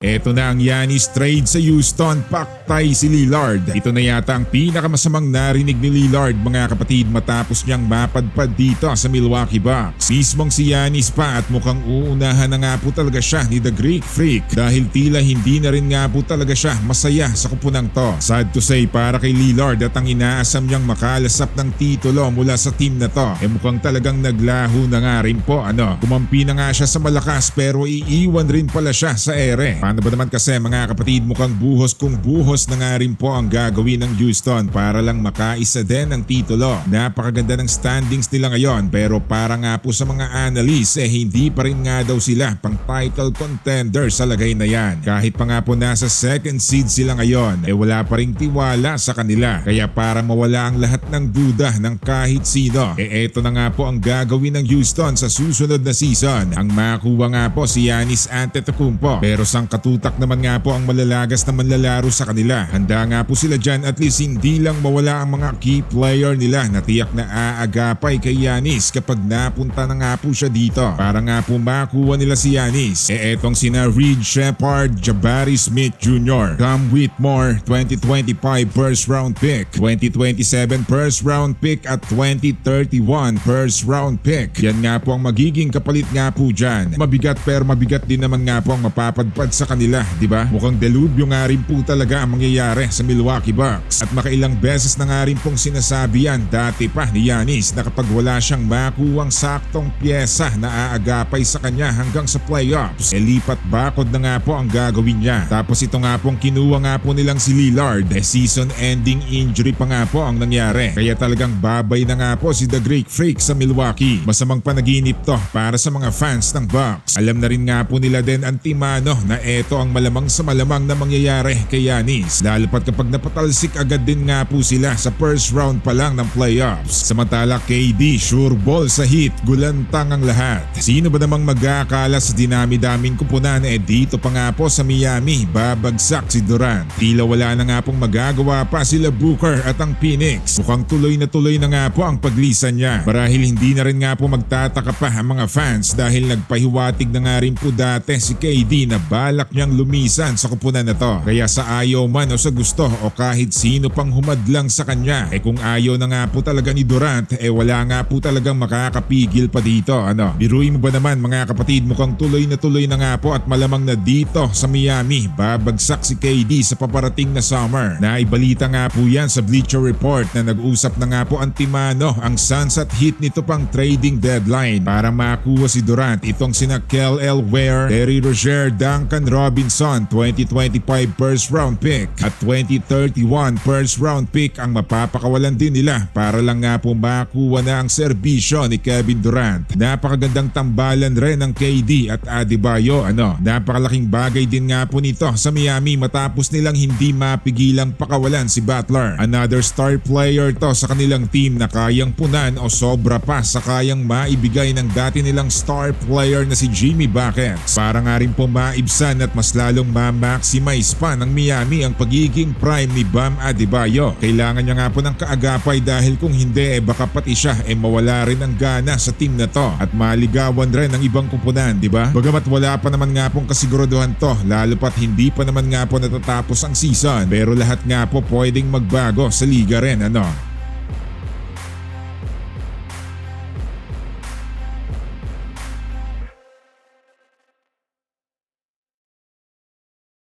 Eto na ang Yanis trade sa Houston, paktay si Lillard. Ito na yata ang pinakamasamang narinig ni Lillard mga kapatid matapos niyang mapadpad dito sa Milwaukee Bucks. Mismong si Yanis pa at mukhang uunahan na nga po talaga siya ni The Greek Freak dahil tila hindi na rin nga po talaga siya masaya sa kupunang to. Sad to say para kay Lillard at ang inaasam niyang makalasap ng titulo mula sa team na to. E mukhang talagang naglaho na nga rin po ano. Kumampi na nga siya sa malakas pero iiwan rin pala siya sa ere. Paano ba naman kasi mga kapatid mukhang buhos kung buhos na nga rin po ang gagawin ng Houston para lang makaisa din ang titulo. Napakaganda ng standings nila ngayon pero para nga po sa mga analysts eh hindi pa rin nga daw sila pang title contender sa lagay na yan. Kahit pa nga po nasa second seed sila ngayon eh wala pa rin tiwala sa kanila. Kaya para mawala ang lahat ng duda ng kahit sino eh eto na nga po ang gagawin ng Houston sa susunod na season. Ang makuha nga po si Giannis Antetokounmpo pero sang katutak naman nga po ang malalagas na manlalaro sa kanila. Handa nga po sila dyan at least hindi lang mawala ang mga key player nila na tiyak na aagapay kay Yanis kapag napunta na nga po siya dito. Para nga po makuha nila si Yanis. E etong sina Reed Shepard, Jabari Smith Jr., Cam Whitmore, 2025 first round pick, 2027 first round pick at 2031 first round pick. Yan nga po ang magiging kapalit nga po dyan. Mabigat pero mabigat din naman nga po ang mapapadpad sa kanila, di ba? Mukhang delubyo nga rin po talaga ang mangyayari sa Milwaukee Bucks. At makailang beses na nga rin pong sinasabi yan dati pa ni Yanis na kapag wala siyang makuwang saktong pyesa na aagapay sa kanya hanggang sa playoffs, e lipat bakod na nga po ang gagawin niya. Tapos ito nga pong kinuha nga po nilang si Lillard, eh season ending injury pa nga po ang nangyari. Kaya talagang babay na nga po si The Greek Freak sa Milwaukee. Masamang panaginip to para sa mga fans ng Bucks. Alam na rin nga po nila din antimano na eto ang malamang sa malamang na mangyayari kay Yanis. Lalo pat kapag napatalsik agad din nga po sila sa first round pa lang ng playoffs. Samantala KD sure ball sa hit, gulantang ang lahat. Sino ba namang mag-aakala sa dinami-daming kupunan eh dito pa nga po sa Miami, babagsak si Durant. Tila wala na nga pong magagawa pa sila Booker at ang Phoenix. Mukhang tuloy na tuloy na nga po ang paglisan niya. Marahil hindi na rin nga po magtataka pa ang mga fans dahil nagpahiwatig na nga rin po dati si KD na balak niyang lumisan sa kupunan na to. Kaya sa ayaw man o sa gusto o kahit sino pang humadlang sa kanya, eh kung ayaw na nga po talaga ni Durant, eh wala nga po talagang makakapigil pa dito. Ano, biruin mo ba naman mga kapatid mukhang tuloy na tuloy na nga po at malamang na dito sa Miami, babagsak si KD sa paparating na summer. Naibalita nga po yan sa Bleacher Report na nag-usap na nga po antimano ang Suns at Heat nito pang trading deadline para makuha si Durant itong sina Kel L. Ware, Terry Rozier, Duncan Robinson, 2025 first round pick at 2031 first round pick ang mapapakawalan din nila para lang nga po makuha na ang serbisyo ni Kevin Durant. Napakagandang tambalan rin ng KD at Adebayo. Ano, napakalaking bagay din nga po nito sa Miami matapos nilang hindi mapigilang pakawalan si Butler. Another star player to sa kanilang team na kayang punan o sobra pa sa kayang maibigay ng dati nilang star player na si Jimmy Buckets. Para nga rin po maibsan at mas lalong ma-maximize pa ng Miami ang pagiging prime ni Bam Adebayo. Kailangan niya nga po ng kaagapay dahil kung hindi eh baka pati siya eh mawala rin ang gana sa team na to at maligawan rin ng ibang kupunan, di ba? Bagamat wala pa naman nga pong kasiguraduhan to, lalo pat hindi pa naman nga po natatapos ang season, pero lahat nga po pwedeng magbago sa liga rin, ano?